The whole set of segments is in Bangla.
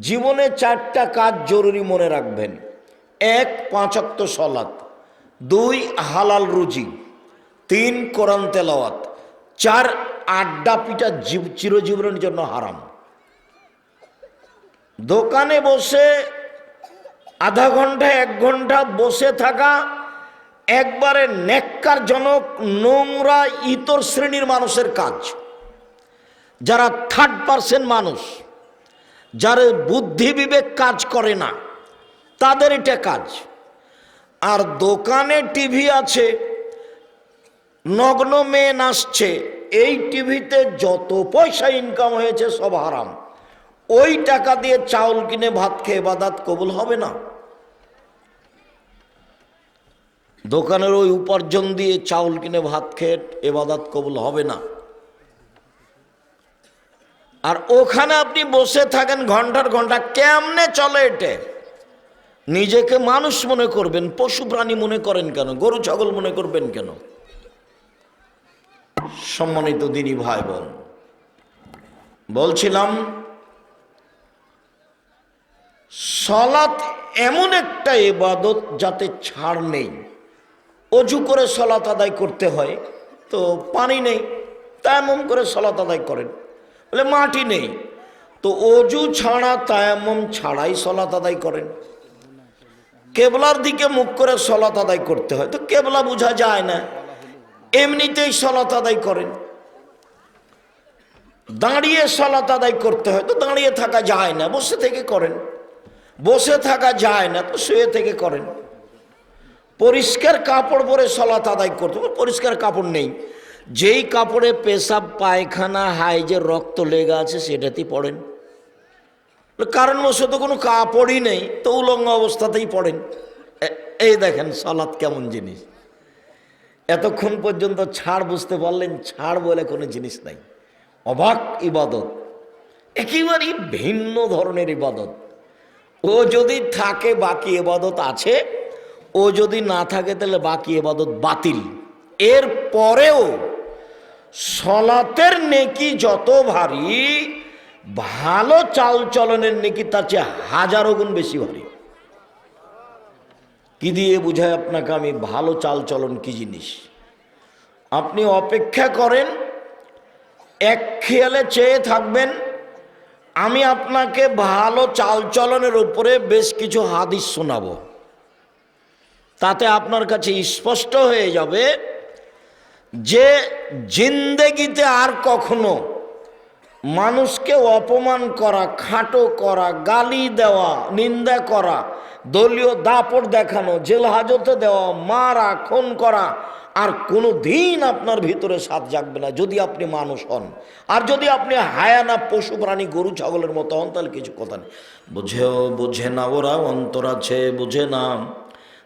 জীবনে চারটা কাজ জরুরি মনে রাখবেন। এক পাঁচক্ত সলাত। দুই, হালাল রুজি। তিন, কোরআন তেলাওয়াত। চার, আড্ডা পিঠা জীব, চিরজীবনের জন্য হারাম। দোকানে বসে আধা ঘণ্টা, এক ঘণ্টা বসে থাকা একবারে নেককারজনক নোংরা, ইতর শ্রেণির মানুষের কাজ। যারা থার্ড পার্সেন্ট মানুষ যার বুদ্ধি বিবেক কাজ করে না তাদের এটা কাজ। আর দোকানে টিভি আছে, নগ্ন মেয়ে নাচছে, এই টিভিতে যত পয়সা ইনকাম হয়েছে সব হারাম। ওই টাকা দিয়ে চাউল কিনে ভাত খেয়ে বাদাত কবুল হবে না। দোকানের ওই উপার্জন দিয়ে চাউল কিনে ভাত খেয়ে এবাদাত কবুল হবে না। আর ওখানে আপনি বসে থাকেন ঘণ্টার ঘণ্টা, কেমনে চলে এটে? নিজেকে মানুষ মনে করবেন, পশু প্রাণী মনে করেন কেন? গরু, ছাগল মনে করবেন কেন? সম্মানিত দিনী ভাই বোন বলছিলাম, সলাৎ এমন একটা এবাদত যাতে ছাড় নেই। অজু করে সলাৎ আদায় করতে হয়, তো পানি নেই তায়ামম করে সলাৎ আদায় করেন। বলে, মাটি নেই। তো অজু ছাড়া তায়ামম ছাড়াই সলাৎ আদায় করেন। কেবলার দিকে মুখ করে সলাৎ আদায় করতে হয়। তো কেবলা বোঝা যায় না। এমনিতেই সলাৎ আদায় করেন। দাঁড়িয়ে সলাৎ আদায় করতে হয়। তো দাঁড়িয়ে থাকা যায় না, বসে থেকে করেন। বসে থাকা যায় না, তো শুয়ে থেকে করেন। পরিষ্কার কাপড় পরে সলাৎ আদায় করতে পরিষ্কার কাপড় নেই। যেই কাপড়ে পেশাব, পায়খানা, হাই যে রক্ত লেগে আছে সেটাতেই পড়েন। কারণ কারণবশত কোনো কাপড়ই নেই তো উলঙ্গ অবস্থাতেই পড়েন। এই দেখেন সলাৎ কেমন জিনিস। এতক্ষণ পর্যন্ত ছাড় বুঝতে পারলেন, ছাড় বলে কোনো জিনিস নাই। অবাক ইবাদত, একেবারেই ভিন্ন ধরনের ইবাদত। ও যদি থাকে, বাকি এবাদত আছে। ও যদি না থাকে, তাহলে বাকি এবাদত বাতিল। এর পরেও সলাতের নেকি যত ভারী, ভালো চাল চলনের নেকি তার চেয়ে হাজারো গুণ বেশি ভারী। কি দিয়ে বুঝায় আপনাকে আমি ভালো চাল চলন কি জিনিস? আপনি অপেক্ষা করেন, এক খেয়ালে চেয়ে থাকবেন, আমি আপনাকে ভালো চালচলনের উপরে বেশ কিছু হাদিস শোনাবো। তাতে আপনার কাছে স্পষ্ট হয়ে যাবে যে জিন্দেগিতে আর কখনো মানুষকে অপমান করা, খাটো করা, গালি দেওয়া, নিন্দা করা, দলীয় দাপট দেখানো, জেল হাজতে দেওয়া, মারা, খুন করা, আর কোনো দিন আপনার ভিতরে সাথ জাগবে না যদি আপনি মানুষ হন। আর যদি আপনি হায়ানা পশু প্রাণী, গরু, ছাগলের মতো হন, তাহলে কিছু কথা নেই। বুঝেও বুঝে না ওরা, অন্তর আছে বুঝে না।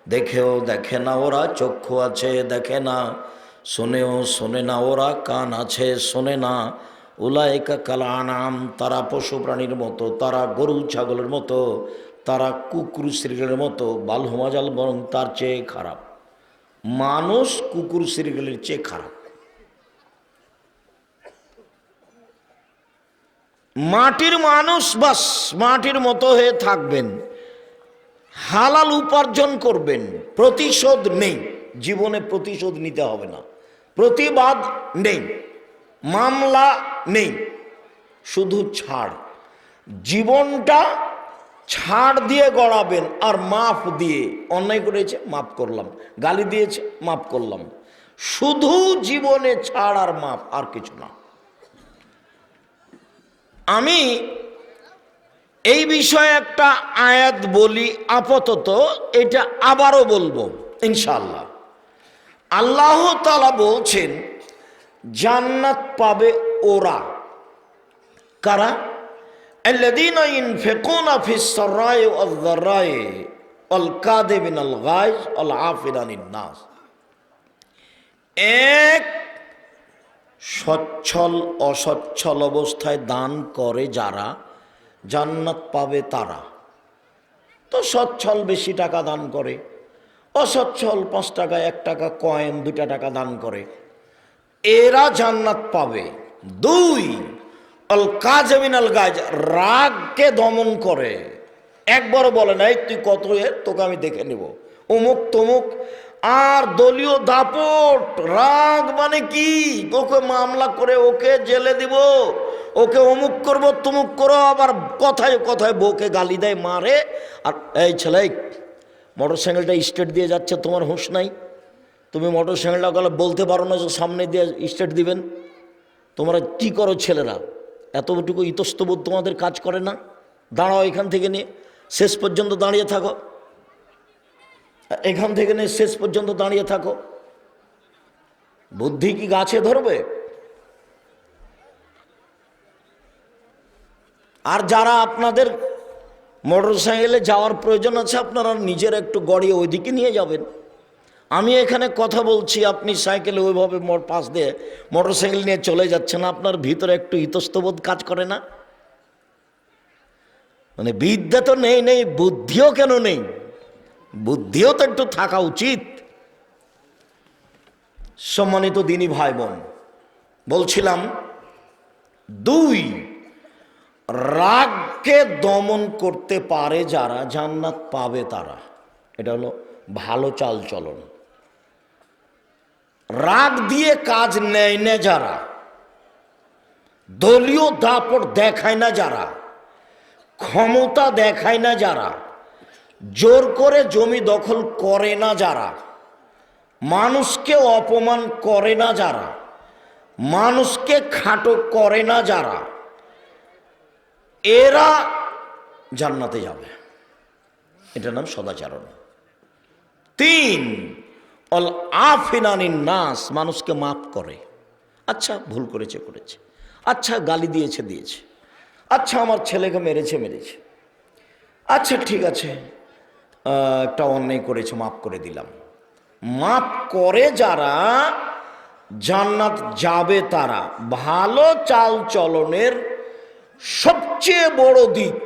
দেখেও দেখে না ওরা, চক্ষু আছে দেখে না। শোনেও শোনে না ওরা, কান আছে শোনে না। উলায়কা কালানাম, তারা পশু প্রাণীর মতো, তারা গরু ছাগলের মতো, তারা কুকুর শ্রীগেলের মতো, বালহুমাজাল বরং তার চেয়ে খারাপ। মানুষ কুকুর শ্রীগেলের চেয়ে খারাপ। মাটির মানুষ বাস, মাটির মতো হয়ে থাকবেন। হালাল উপার্জন করবেন, প্রতিশোধ নেই, জীবনে প্রতিশোধ নিতে হবে না। প্রতিবাদ নেই, মামলা নেই, শুধু ছাড়। জীবনটা ছাড় দিয়ে গড়াবেন আর মাফ দিয়ে, অন্যায় করেছে, মাফ করলাম। গালি দিয়েছে, মাফ করলাম। শুধু জীবনে ছাড় আর মাফ, আর কিছু না। আমি এই বিষয়ে একটা আয়াত বলি, আপাতত এটা আবারও বলব ইনশাল্লাহ আল্লাহ তালা বলছেন জান্নাত পাবে ওরা কারা الذين ينفقون في السراء والضراء والكاذبين الغيظ والعافين عن الناس এক সচ্ছল অসচ্ছল অবস্থায় দান করে যারা জান্নাত পাবে তারা তো সচ্ছল বেশি টাকা দান করে অসচ্ছল পাঁচ টাকা, এক টাকা কয়েন দুটা টাকা দান করে। এরা জান্নাত পাবে। দুই অল কাজ মিনাল গাজ রাগকে দমন করে। একবারও বলে নাই, তুই কত এ? তোকে আমি দেখে নিব। অমুক তমুক, আর দলীয় দাপট, রাগ মানে কি? ওকে মামলা করে ওকে জেলে দিব। ওকে অমুক করব, তমুক করো আবার কথায় কথায় বউকে গালি দেয়, মারে। আর এই ছেলে মোটর সাইকেলটা স্টেট দিয়ে যাচ্ছে, তোমার হুঁশ নাই। তুমি মোটর সাইকেলটা গেলে বলতে পারো না যে সামনে দিয়ে স্টেট দিবেন। তোমরা কি করো ছেলেরা? এতটুকু ইতস্তবোধ তোমাদের কাজ করে না? দাঁড়াও এখান থেকে নিয়ে, শেষ পর্যন্ত দাঁড়িয়ে থাকো। এখান থেকে নিয়ে শেষ পর্যন্ত দাঁড়িয়ে থাকো। বুদ্ধি কি গাছে ধরবে? আর যারা আপনাদের মোটর সাইকেলে যাওয়ার প্রয়োজন আছে, আপনারা নিজের একটু গড়িয়ে ওইদিকে নিয়ে যাবেন। আমি এখানে কথা বলছি, আপনি সাইকেলে ওইভাবে মোর পাশ দিয়ে মোটর সাইকেল নিয়ে চলে যাচ্ছেন, আপনার ভিতরে একটু ইতস্তবোধ কাজ করে না? মানে বিদ্যা তো নেই নেই, বুদ্ধিও কেন নেই? বুদ্ধিও তো একটু থাকা উচিত। সম্মানিত দিনী ভাই বোন, বলছিলাম, দুই রাগকে দমন করতে পারে যারা, জান্নাত পাবে তারা। এটা হলো ভালো চাল চলন রাগ দিয়ে কাজ নেয় না যারা। দলীয় দাপট দেখায় না যারা। ক্ষমতা দেখায় না যারা। জোর করে জমি দখল করে না যারা। মানুষকে অপমান করে না যারা। মানুষকে খাটো করে না যারা। এরা জান্নাতে যাবে। এটার নাম সদাচারণ। তিন, অল আফিনানিন নাস মানুষকে মাফ করে। আচ্ছা ভুল করেছে করেছে। আচ্ছা গালি দিয়েছে দিয়েছে। আচ্ছা আমার ছেলেকে মেরেছে মেরেছে। আচ্ছা ঠিক আছে। একটা অন্যায় করেছে, মাফ করে দিলাম। মাফ করে যারা জান্নাত যাবে তারা। ভালো চাল চলনের সবচেয়ে বড় দিক,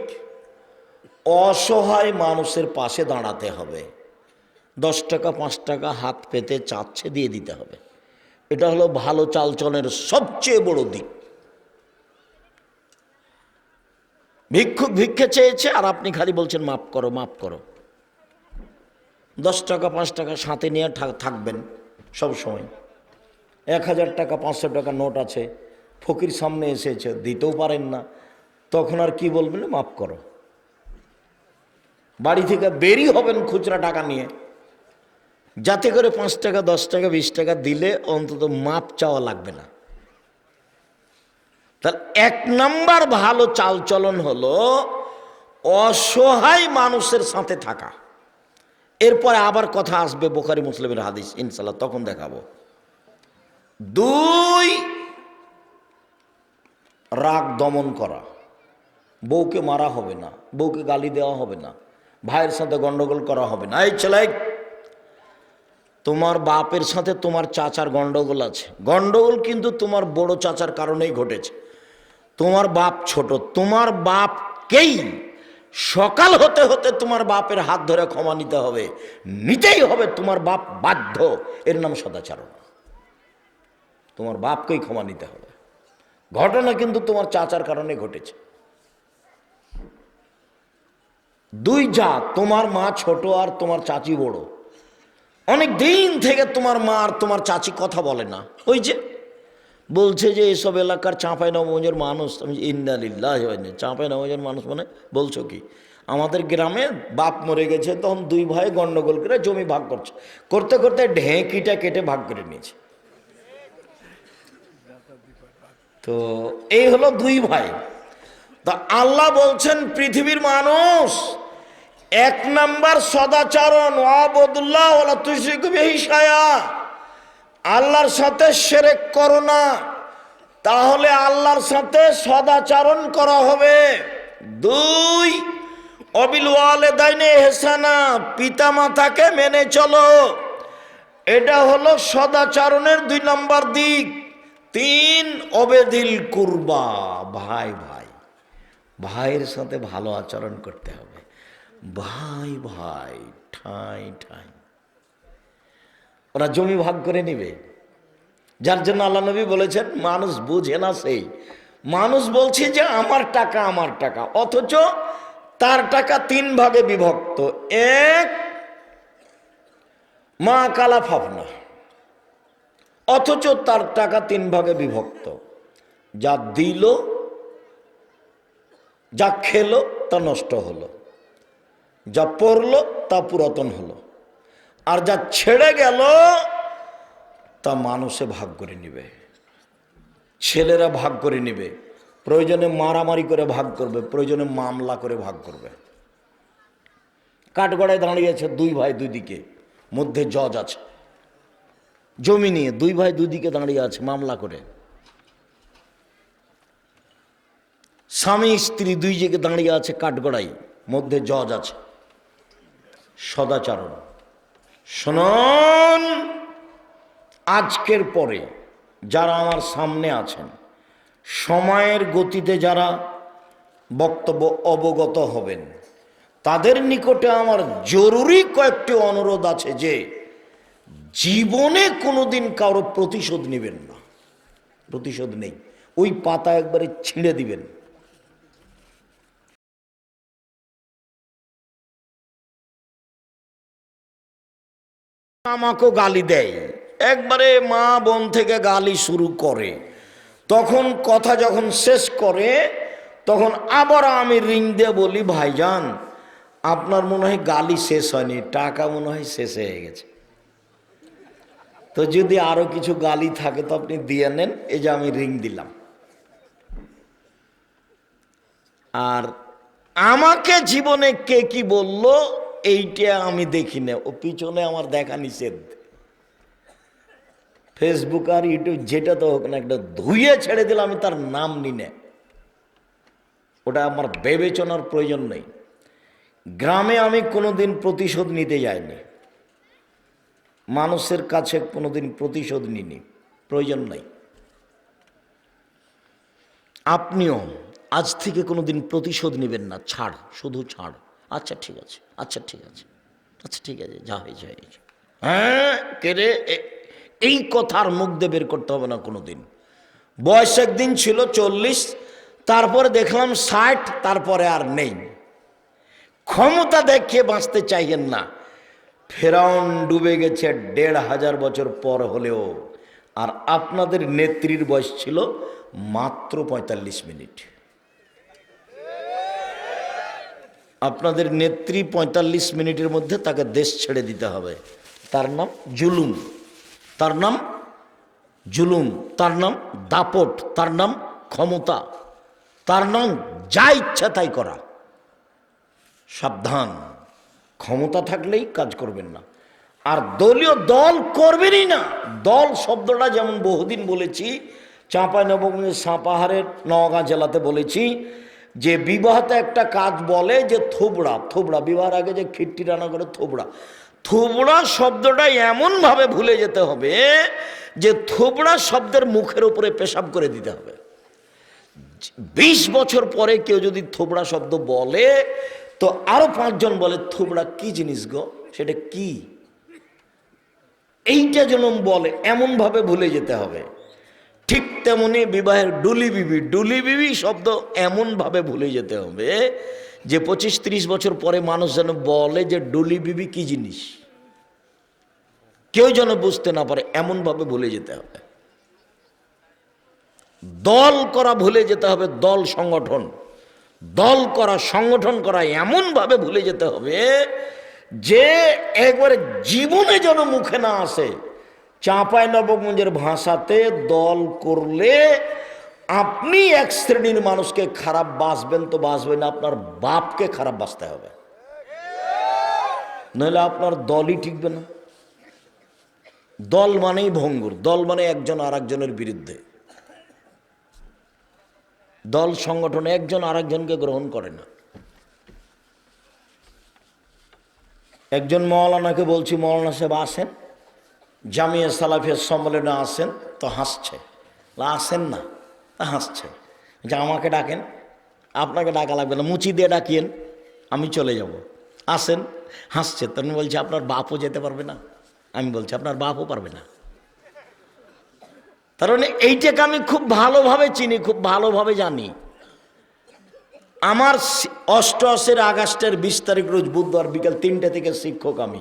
অসহায় মানুষের পাশে দাঁড়াতে হবে। দশ টাকা, পাঁচ টাকা হাত পেতে চাচ্ছে দিয়ে দিতে হবে। এটা হলো ভালো চালচলের সবচেয়ে বড় দিক। ভিক্ষুক ভিক্ষে চেয়েছে আর আপনি খালি বলছেন, মাফ করো মাফ করো। দশ টাকা, পাঁচ টাকা সাথে নিয়ে থাকবেন সব সময়। এক হাজার টাকা, পাঁচশো টাকা নোট আছে, ফকির সামনে এসেছে, দিতেও পারেন না। তখন আর কি বলবেন? মাফ করো। বাড়ি থেকে বেরি হবেন খুচরা টাকা নিয়ে। যাতে করে পাঁচ টাকা, দশ টাকা, বিশ টাকা দিলে অন্তত মাপ চাওয়া লাগবে না। তাহলে এক নাম্বার ভালো চালচলন হলো অসহায় মানুষের সাথে থাকা। এরপরে আবার কথা আসবে বোখারি মুসলিমের হাদিস ইনশাল্লাহ তখন দেখাবো। দুই, রাগ দমন করা। বউকে মারা হবে না, বউকে গালি দেওয়া হবে না, ভাইয়ের সাথে গন্ডগোল করা হবে না। এই ছেলে, তোমার বাপের সাথে তোমার চাচার গন্ডগোল আছে। গন্ডগোল কিন্তু তোমার বড় চাচার কারণেই ঘটেছে। তোমার বাপ ছোট, তোমার বাপকেই সকাল হতে হতে তোমার বাপের হাত ধরে ক্ষমা নিতে হবে। নিতেই হবে, তোমার বাপ বাধ্য। এর নাম সদাচারণ। তোমার বাপকেই ক্ষমা নিতে হবে। ঘটনা কিন্তু তোমার চাচার কারণে ঘটেছে। দুই যা, তোমার মা ছোট আর তোমার চাচি বড়। অনেক দিন থেকে তোমার মা আর তোমার চাচি কথা বলে না। ওই যে, বলছে যে এসব এলাকার চাঁপাই নবগঞ্জের মানুষ, আমি ইন্দালিল্লাহ চাঁপাই নবগঞ্জের মানুষ মানে বলছো কি? আমাদের গ্রামে বাপ মরে গেছে, তখন দুই ভাই গন্ডগোল করে জমি ভাগ করছে। করতে করতে ঢেঁকিটা কেটে ভাগ করে নিয়েছে। তো এই হলো দুই ভাই। তা আল্লাহ বলছেন, পৃথিবীর মানুষ এক নাম্বার সদাচরণ আল্লাহর সাথে সেরেক করো না, তাহলে আল্লাহর সাথে সদাচরণ করা হবে। দুই, অবিল ওয়ালে দাইনে হেসানা পিতা মাতাকে মেনে চলো। এটা হলো সদাচরণের দুই নম্বর দিক। তিন অবেদিল কুরবা, ভাই ভাই, ভাইয়ের সাথে ভালো আচরণ করতে হবে। ভাই ভাই, ঠাই ঠাই। ওরা জমি ভাগ করে নিবে। যার জন্য আল্লাহ নবী বলেছেন, মানুষ বুঝে না সেই। মানুষ বলছে যে, আমার টাকা আমার টাকা। অথচ তার টাকা তিন ভাগে বিভক্ত। এক, মা কালা ফাফনা। অথচ তার টাকা তিন ভাগে বিভক্ত। যা দিল, যা খেলো, তা নষ্ট হলো। যা পড়ল তা পুরাতন হলো। আর যা ছেড়ে গেল, তা মানুষে ভাগ করে নিবে। ছেলেরা ভাগ করে নিবে। প্রয়োজনে মারামারি করে ভাগ করবে, প্রয়োজনে মামলা করে ভাগ করবে। কাঠগড়ায় দাঁড়িয়েছে দুই ভাই দুদিকে মধ্যে জজ আছে। জমি নিয়ে দুই ভাই দুদিকে দাঁড়িয়ে আছে মামলা করে। স্বামী স্ত্রী দুই জায়গায় দাঁড়িয়ে আছে কাঠগড়াই মধ্যে জজ আছে। সদাচরণ। শুনুন, আজকের পরে যারা আমার সামনে আছেন, সময়ের গতিতে যারা বক্তব্য অবগত হবেন, তাদের নিকটে আমার জরুরি কয়েকটি অনুরোধ আছে যে জীবনে কোনোদিন কারও প্রতিশোধ নেবেন না। প্রতিশোধ নেই। ওই পাতা একবারে ছিঁড়ে দিবেন। আমাকেও গালি দেয়। একবারে মা বোন থেকে গালি শুরু করে। তখন কথা যখন শেষ করে, তখন আবার আমি রিং দিয়ে বলি, ভাইজান, আপনার মনে হয় গালি শেষ হয়নি, টাকা মনে হয় শেষ হয়ে গেছে। তো যদি আরও কিছু গালি থাকে তো আপনি দিয়ে নেন, এই যে আমি রিং দিলাম। আর আমাকে জীবনে কে কি বলল? এইটা আমি দেখি না। ও পিছনে আমার দেখা নিষেধ। ফেসবুক আর ইউটিউব যেটা তো হোক না একটা ধুয়ে ছেড়ে দিলে আমি তার নাম নি না। ওটা আমার বিবেচনার প্রয়োজন নেই। গ্রামে আমি কোনোদিন প্রতিশোধ নিতে যাইনি। মানুষের কাছে কোনোদিন প্রতিশোধ নিনি প্রয়োজন নাই। আপনিও আজ থেকে কোনোদিন প্রতিশোধ নেবেন না। ছাড়, শুধু ছাড়। আচ্ছা ঠিক আছে। আচ্ছা ঠিক আছে। আচ্ছা ঠিক আছে, যা হয়েছে হয়েছে। হ্যাঁ কে রে? এই কথার মুখ দিয়ে বের করতে হবে না কোনোদিন। বয়স একদিন ছিল চল্লিশ, তারপরে দেখলাম ষাট, তারপরে আর নেই। ক্ষমতা দেখিয়ে বাঁচতে চাইয়েন না। ফেরাউন ডুবে গেছে দেড় হাজার বছর পর হলেও, আর আপনাদের নেত্রীর বয়স ছিল মাত্র পঁয়তাল্লিশ মিনিট। আপনাদের নেত্রী পঁয়তাল্লিশ মিনিটের মধ্যে তাকে দেশ ছেড়ে দিতে হবে। তার নাম জুলুম। তার নাম জুলুম। তার নাম দাপট। তার নাম ক্ষমতা। তার নাম যা ইচ্ছা তাই করা। সাবধান। ক্ষমতা থাকলেই কাজ করবেন না। আর দলীয় দল করবেনই না। দল শব্দটা যেমন বহুদিন বলেছি চাঁপাই নবগঞ্জের সাপাহারের নওগাঁ জেলাতে বলেছি যে বিবাহতে একটা কাজ বলে যে থোবড়া থোবড়া, বিবাহের আগে যে খিট্টি রান্না করে থোবড়া। থোবড়া শব্দটা এমনভাবে ভুলে যেতে হবে যে থোবড়া শব্দের মুখের উপরে পেশাব করে দিতে হবে। বিশ বছর পরে কেউ যদি থোবড়া শব্দ বলে, তো আরও পাঁচজন বলে, থোবড়া কি জিনিস গো? সেটা কি? এইটা যেন বলে, এমনভাবে ভুলে যেতে হবে। ঠিক তেমনি বিবাহের ডুলি বিবি ডুলি বিবি শব্দ এমনভাবে ভুলে যেতে হবে যে পঁচিশ ত্রিশ বছর পরে মানুষ যেন বলে যে ডুলি বিবি কি জিনিস। কেউ যেন বুঝতে না পারে, এমনভাবে ভুলে যেতে হবে। দল করা ভুলে যেতে হবে, দল সংগঠন। দল করা, সংগঠন করা এমনভাবে ভুলে যেতে হবে যে একবারে জীবনে যেন মুখে না আসে। চাঁপাই নবগঞ্জের ভাষাতে দল করলে আপনি এক শ্রেণির মানুষকে খারাপ বাসবেন তো বাসবেন না, আপনার বাপকে খারাপ বাসতে হবে। নইলে আপনার দলই টিকবে না। দল মানেই ভঙ্গুর দল মানে একজন আর একজনের বিরুদ্ধে। দল সংগঠন একজন আরেকজনকে গ্রহণ করে না। একজন মৌলানাকে বলছি মৌলানা সাহেব আসেন। জামিয়া সালাফিয়া সম্মেলনে আসেন, তো হাসছে। আসেন না, তা হাসছে। যে আমাকে ডাকেন, আপনাকে ডাকা লাগবে না, মুচি দিয়ে ডাকিয়েন, আমি চলে যাব। আসেন, হাসছে। তখন বলছে, আপনার বাপও যেতে পারবে না? আমি বলছি, আপনার বাপও পারবে না। তার মানে এইটাকে আমি খুব ভালোভাবে চিনি, খুব ভালোভাবে জানি। আমার অষ্টআশির আগস্টের বিশ তারিখ রোজ বুধবার বিকাল তিনটে থেকে শিক্ষক আমি।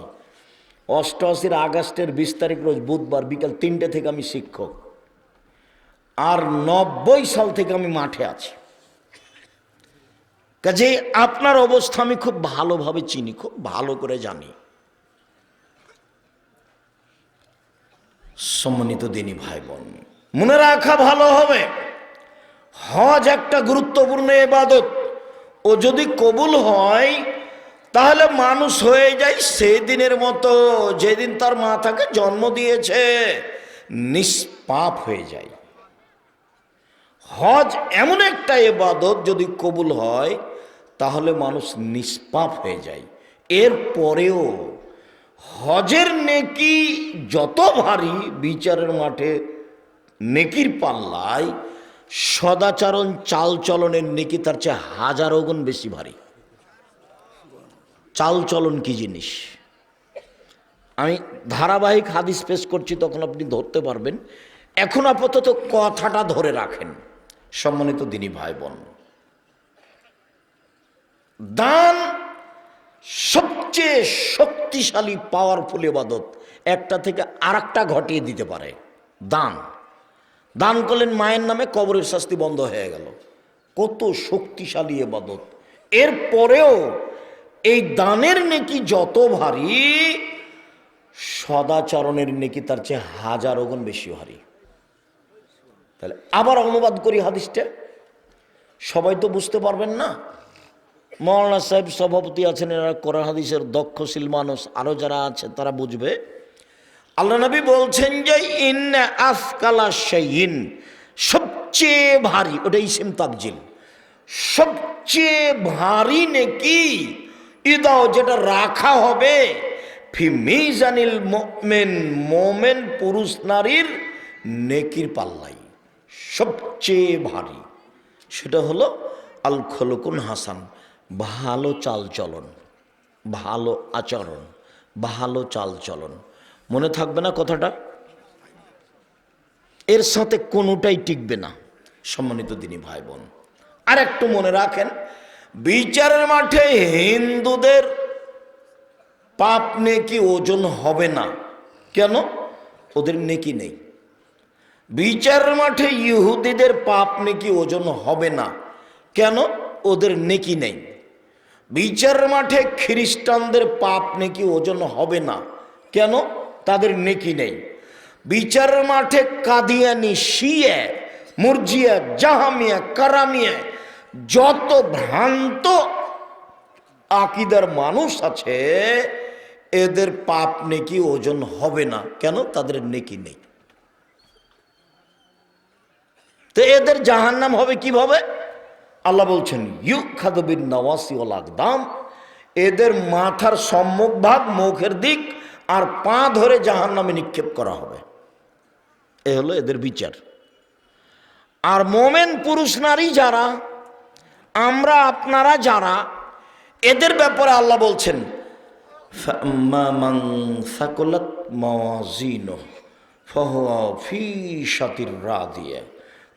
অষ্টআশির আগস্টের বিশ তারিখ রোজ বুধবার বিকাল তিনটে থেকে আমি শিক্ষক। আর নব্বই সাল থেকে আমি মাঠে আছি। কাজে আপনার অবস্থা আমি খুব ভালোভাবে চিনি, খুব ভালো করে জানি। সম্মানিত দিনী ভাই বোন মনে রাখা ভালো হবে। হজ একটা গুরুত্বপূর্ণ এবাদত ও যদি কবুল হয় তাহলে মানুষ হয়ে যায় সেই দিনের মতো, যেদিন তার মাথাকে জন্ম দিয়েছে, নিষ্পাপ হয়ে যায়। হজ এমন একটা এবাদত যদি কবুল হয়, তাহলে মানুষ নিষ্পাপ হয়ে যায়। এর পরেও হজের নেকি যত ভারী, বিচারের মাঠে নেকির পাল্লায়, সদাচরণ চালচলনের নেকি তার চেয়ে হাজারো গুণ বেশি ভারী। চালচলন কি জিনিস? আমি ধারাবাহিক হাদিস পেশ করছি, তখন আপনি ধরতে পারবেন। এখন আপাতত কথাটা ধরে রাখেন, সম্মানিত দিনী ভাই বোন দান সবচেয়ে শক্তিশালী পাওয়ারফুল এবাদত একটা থেকে আরেকটা ঘটিয়ে দিতে পারে। দান। দান করলেন মায়ের নামে কবরের শাস্তি বন্ধ হয়ে গেল। কত শক্তিশালী এবাদত এর পরেও এই দানের নেকি যত ভারী, সদাচরণের নেকি তার চেয়ে হাজারো গুণ বেশি ভারী। তাহলে আবার অনুবাদ করি হাদিসটা। সবাই তো বুঝতে পারবেন না। মৌলানা সাহেব সভাপতি আছেন এরা কোরআন হাদিসের দক্ষশীল মানুষ আরও যারা আছে তারা বুঝবে। আল্লাহ নবী বলছেন যে ইন আফকালা সবচেয়ে ভারী ওটা ইসিম সবচেয়ে ভারী নেকি ইদাও যেটা রাখা হবে, ফি মিজানিল মোমেন মোমেন পুরুষ নারীর নেকির পাল্লাই, সবচেয়ে ভারী। সেটা হলো আল খলকুন হাসান, ভালো চালচলন, ভালো আচরণ, ভালো চালচলন। মনে থাকবে না কথাটা? এর সাথে কোনোটাই টিকবে না, সম্মানিত দিনী ভাই বোন। আর একটু মনে রাখেন বিচারের মাঠে হিন্দুদের পাপ নেকি ওজন হবে না। কেন? ওদের নেকি নেই। বিচারের মাঠে ইহুদিদের পাপ নেকি ওজন হবে না। কেন? ওদের নেকি নেই। বিচারের মাঠে খ্রিস্টানদের পাপ নেকি ওজন হবে না। কেন? তাদের নেকি নেই। বিচারের মাঠে কাদিয়ানি, শিয়ে, মুরজিয়া, জাহামিয়া, কারামিয়া যত ভ্রান্ত আকিদার মানুষ আছে, এদের পাপ নেকি ওজন হবে না। কেন? তাদের নেকি নেই। তো এদের জাহান্নাম হবে কীভাবে? আল্লাহ বলছেন ইউ খাদবিন নওয়াসি ওল আকদাম। এদের মাথার সম্মুখ ভাগ মুখের দিক আর পা ধরে জাহান্নামে নিক্ষেপ করা হবে। এ হলো এদের বিচার। আর মোমেন পুরুষ নারী যারা আমরা আপনারা যারা, এদের ব্যাপারে আল্লাহ বলছেন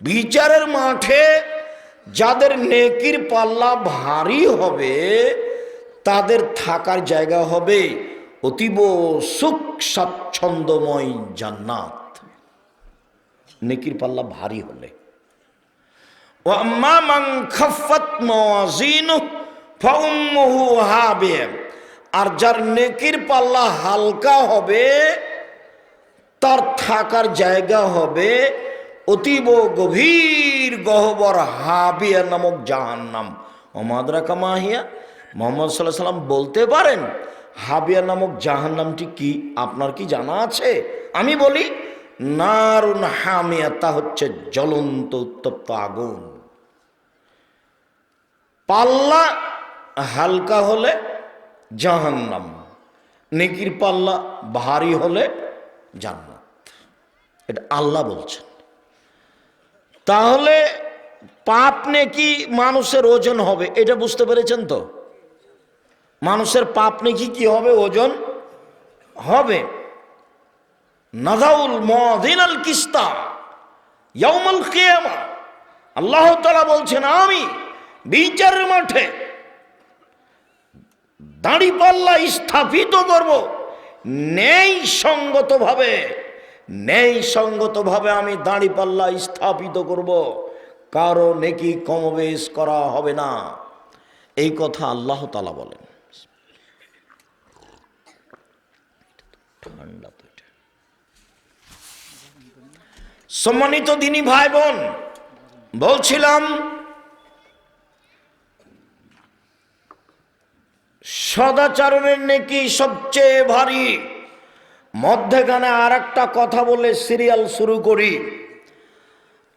বিচারের মাঠে যাদের নেকির পাল্লা ভারী হবে, তাদের থাকার জায়গা হবে অতীব সুখ স্বাচ্ছন্দ্যময় জান্নাত। নেকির পাল্লা ভারী হলে। وأما من خفت موازينه فأمه هاوية আর যার নেকির পাল্লা হালকা হবে তার থাকার জায়গা হবে অতীব গভীর গহবর হাবিয়া নামক জাহান্নাম ওমাদরা কামাহিয়া মোহাম্মদ সাল্লাহ সাল্লাম বলতে পারেন হাবিয়া নামক জাহান্নামটি কি আপনার কি জানা আছে আমি বলি নারুন হামিয়া তা হচ্ছে জ্বলন্ত উত্তপ্ত আগুন পাল্লা হালকা হলে জাহান্নাম, নেকির পাল্লা ভারী হলে জান্নাত। এটা আল্লাহ বলছেন। তাহলে পাপ নেকি মানুষের ওজন হবে, এটা বুঝতে পেরেছেন তো? মানুষের পাপ নেকি কি হবে? ওজন হবে। নাজাউল মদিন আল কিস্তা, ইয়াউমাল কিয়ামা। আল্লাহ তাআলা বলছেন, আমি বিচারের মাঠে দাঁড়িপাল্লা স্থাপিত করব। নেই সঙ্গতভাবে নেই সঙ্গতভাবে আমি দাঁড়িপাল্লা স্থাপিত করব। কারও নেকি কমবেশ করা হবে না। এই কথা আল্লাহ তালা বলেন। ঠান্ডা তো। সম্মানিত দিনী ভাই বোন, বলছিলাম সদাচরণের নেকি সবচেয়ে ভারী। মধ্যেখানে আর একটা কথা বলে সিরিয়াল শুরু করি।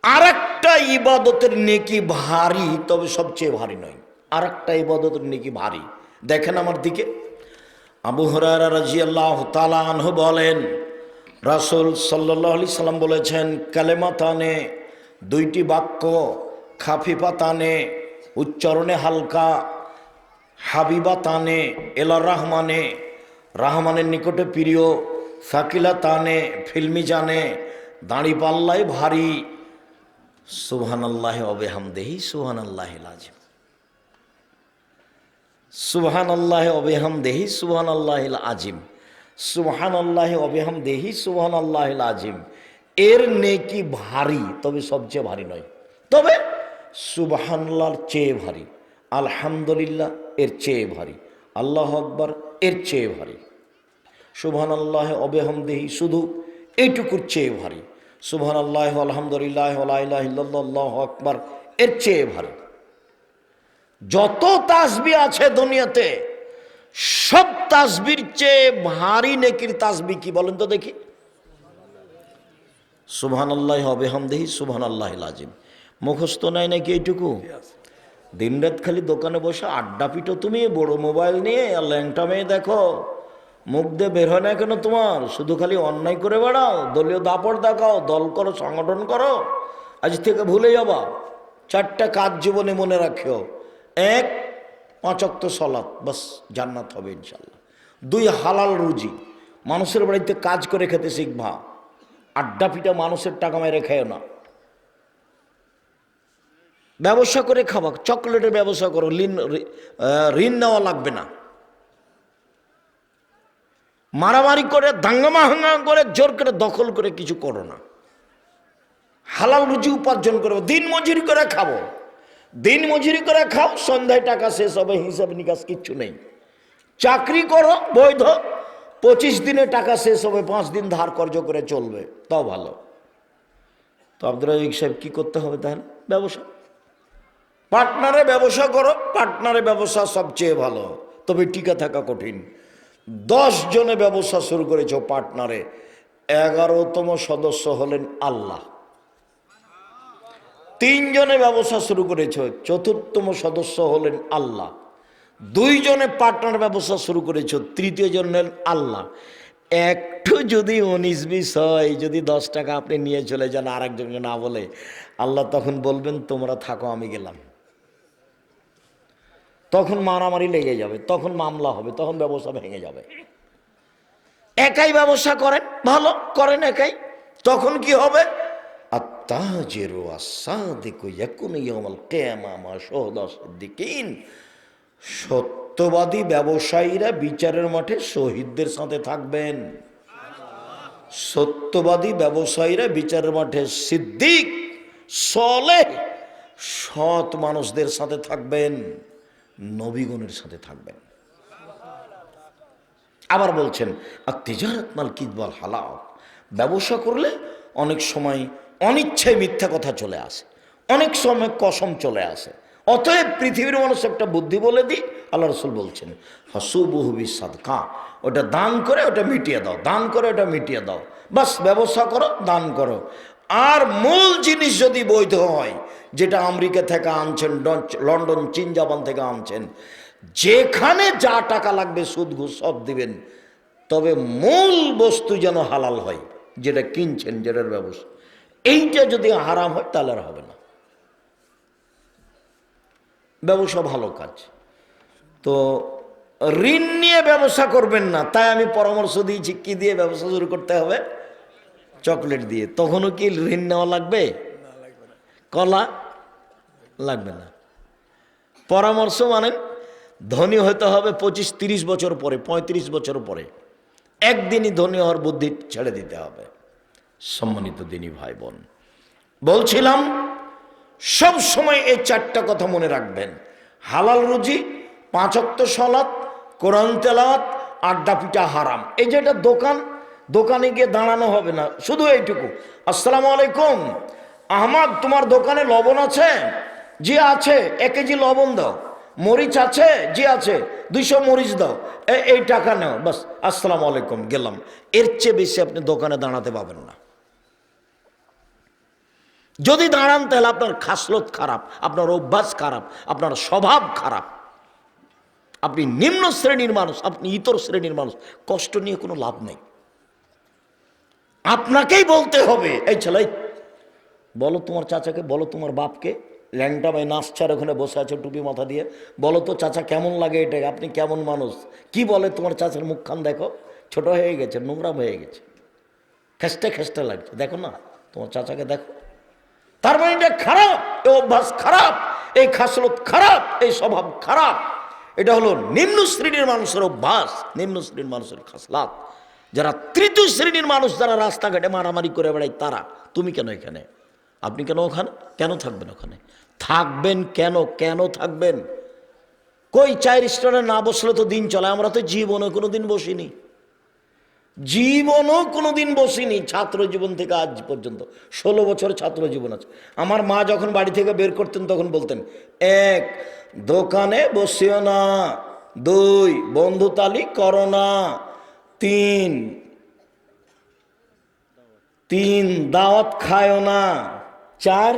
আর একটা ইবাদতের নেকি ভারী, তবে সবচেয়ে ভারী নয়। আর একটা ইবাদতের নেকি ভারী। দেখেন আমার দিকে। আবু হরারা রাজি আল্লাহ তালাহ বলেন, রাসুল সাল্লাহ আলি সাল্লাম বলেছেন, কালেমা তানে, দুইটি বাক্য খাফিফা তানে, উচ্চারণে হালকা হাবিবা তানে এলা রহমানে, রাহমানের নিকটে প্রিয় সাকিলা তানে ফিল্মি জানে দাঁড়ি পাল্লায় ভারী। সুহান আল্লাহ অবেহামদেহি সুহান আল্লাহ লাজিম। সুবহান আল্লাহ অবেহাম দেহি সুহান আল্লাহ আজিম সুহান আল্লাহ অবেহাম দেহি সুহান আল্লাহ আজিম এর নেকি ভারী, তবে সবচেয়ে ভারী নয়। তবে সুবহানাল্লাহর চেয়ে ভারী। আলহামদুলিল্লাহ। এর চেয়ে ভারী। আল্লাহ আকবর, এর চেয়ে ভারী। সুবহান আল্লাহ অবেহাম দেহি শুধু এইটুকুর চেয়ে ভারী। সুবহান আল্লাহ আলহামদুলিল্লাহ আল্লাহ আকবর, এর চেয়ে ভারী। যত তাসবি আছে দুনিয়াতে, সব তাসবির চেয়ে ভারী নেকির তাসবি কি বলেন তো দেখি। সুবহান আল্লাহ হবে হামদেহি সুবহান আল্লাহ আজিম মুখস্থ নাই নাকি এইটুকু? দিনরাত খালি দোকানে বসে আড্ডা পিটো তুমি, বড় মোবাইল নিয়ে, আর ল্যাংটা মেয়ে দেখো। মুখ দিয়ে বের হয় না কেন তোমার? শুধু খালি অন্যায় করে বেড়াও, দলীয় দাপট দেখাও, দল করো, সংগঠন করো। আজ থেকে ভুলে যাবা। চারটা কাজ জীবনে মনে রাখিও। এক পাঁচক্ত সলাৎ, বাস জান্নাত হবে ইনশাল্লাহ দুই, হালাল রুজি। মানুষের বাড়িতে কাজ করে খেতে শিখবা। আড্ডা পিটা মানুষের টাকা মেরে খেয়েও না। ব্যবসা করে খাবা চকলেটের ব্যবসা করো, ঋণ ঋণ নেওয়া লাগবে না। মারামারি করে দাঙ্গামা হাঙ্গা করে, জোর করে দখল করে কিছু করো না। হালাল রুজি উপার্জন করব দিন মজুরি করে খাব। দিন মজুরি করে খাও, সন্ধ্যায় টাকা শেষ হবে, হিসাব নিকাশ কিচ্ছু নেই। চাকরি করো, বৈধ, পঁচিশ দিনে টাকা শেষ হবে, পাঁচ দিন ধার কর্য করে চলবে, তাও ভালো। তো আব্দুল রাজিক সাহেব কী করতে হবে তাহলে? ব্যবসা? পার্টনারে ব্যবসা করো পার্টনারে ব্যবসা সবচেয়ে ভালো। তবে টিকা থাকা কঠিন। দশ জনে ব্যবসা শুরু করেছ পার্টনারে, এগারোতম সদস্য হলেন আল্লাহ। তিনজনে ব্যবসা শুরু করেছ, চতুর্থম সদস্য হলেন আল্লাহ। দুইজনে পার্টনার ব্যবসা শুরু করেছ, তৃতীয় জন হলেন আল্লাহ। একটু যদি উনিশ বিশ হয়, যদি দশ টাকা আপনি নিয়ে চলে যান আর একজনকে না বলে, আল্লাহ তখন বলবেন, তোমরা থাকো, আমি গেলাম। তখন মারামারি লেগে যাবে, তখন মামলা হবে, তখন ব্যবসা ভেঙে যাবে। একাই ব্যবসা করেন, ভালো, করেন একাই। তখন কি হবে? আত্তাজেরু আসাদিকু ইয়াকুনু ইয়াউমাল কিয়ামা মা শুহাদা সিদ্দিকিন। সত্যবাদী ব্যবসায়ীরা বিচারের মাঠে শহীদদের সাথে থাকবেন। সত্যবাদী ব্যবসায়ীরা বিচারের মাঠে সিদ্দিক সলে সৎ মানুষদের সাথে থাকবেন। নবীগণের সাথে থাকবেন। আবার বলছেন আর তেজারত মাল কিদবাল হালাও ব্যবসা করলে অনেক সময় অনিচ্ছায় মিথ্যা কথা চলে আসে, অনেক সময় কসম চলে আসে। অতএব পৃথিবীর মানুষ একটা বুদ্ধি বলে দিই, আল্লাহ রসুল বলছেন হাসু বহুবি সাদকা ওটা দান করে, ওটা মিটিয়ে দাও, দান করে, ওটা মিটিয়ে দাও। বাস, ব্যবসা করো, দান করো। আর মূল জিনিস যদি বৈধ হয় যেটা আমেরিকা থেকে আনছেন লন্ডন, চীন, জাপান থেকে আনছেন। যেখানে যা টাকা লাগবে সুদ, ঘুষ সব দিবেন। তবে মূল বস্তু যেন হালাল হয়, যেটা কিনছেন, যেটার ব্যবস্থা এইটা যদি হারাম হয়, তাহলে আর হবে না। ব্যবসা ভালো কাজ। তো ঋণ নিয়ে ব্যবসা করবেন না, তাই আমি পরামর্শ দিয়েছি, কি দিয়ে ব্যবসা শুরু করতে হবে? চকলেট দিয়ে। তখনও কি ঋণ নেওয়া লাগবে? কলা লাগবে না। পরামর্শ মানে ধনী হতে হবে পঁচিশ তিরিশ বছর পরে, পঁয়ত্রিশ বছর পরে। একদিনই ধনী হওয়ার বুদ্ধি ছেড়ে দিতে হবে। সম্মানিত দিনী ভাই বোন বলছিলাম, সব সময় এই চারটা কথা মনে রাখবেন। হালাল রুজি পাঁচক্ত সলাৎ, কোরআন তেলাত আড্ডা পিঠা হারাম। এই যে এটা দোকান, দোকানে গিয়ে দাঁড়ানো হবে না, শুধু এইটুকু। আসসালামু আলাইকুম। আহমাদ, তোমার দোকানে লবণ আছে? জি আছে। এক কেজি লবণ দাও। মরিচ আছে? জি আছে। দুইশো মরিচ দাও। এই টাকা নাও। বাস, আসসালামু আলাইকুম। গেলাম। এর চেয়ে বেশি আপনি দোকানে দাঁড়াতে পাবেন না। যদি দাঁড়ান, তাহলে আপনার খাসলত খারাপ, আপনার অভ্যাস খারাপ, আপনার স্বভাব খারাপ। আপনি নিম্ন শ্রেণির মানুষ, আপনি ইতর শ্রেণির মানুষ, কষ্ট নিয়ে কোনো লাভ নেই। আপনাকেই বলতে হবে, এই ছেলে বলো তোমার চাচাকে, বলো তোমার বাপকে, ল্যাংটা ভাই নাচছার ওখানে বসে আছে টুপি মাথা দিয়ে। বলো তো চাচা কেমন লাগে এটা? আপনি কেমন মানুষ? কি বলে তোমার চাচার মুখখান? দেখো, ছোট হয়ে গেছে নোংরাম হয়ে গেছে। খেস্টে খেস্টে লাগছে। দেখো না, তোমার চাচাকে দেখো। তার মানে এটা খারাপ এই অভ্যাস খারাপ, এই খাসলত খারাপ, এই স্বভাব খারাপ। এটা হলো নিম্ন শ্রেণির মানুষের অভ্যাস, নিম্ন শ্রেণির মানুষের খাসলাত। যারা তৃতীয় শ্রেণির মানুষ, যারা রাস্তাঘাটে মারামারি করে বেড়ায়, তারা, তুমি কেন এখানে? আপনি কেন ওখানে? কেন থাকবেন ওখানে? থাকবেন কেন? কেন থাকবেন? কই চায়ের স্টোরে না বসলে তো দিন চলে, আমরা তো জীবনে কোনো দিন বসিনি। জীবনও কোনো দিন বসিনি, ছাত্র জীবন থেকে আজ পর্যন্ত। ষোলো বছর ছাত্র জীবন আছে। আমার মা যখন বাড়ি থেকে বের করতেন, তখন বলতেন, এক, দোকানে বসিও না। দুই বন্ধুতালি করো না। তিন তিন দাওয়াত খায়ও না। চার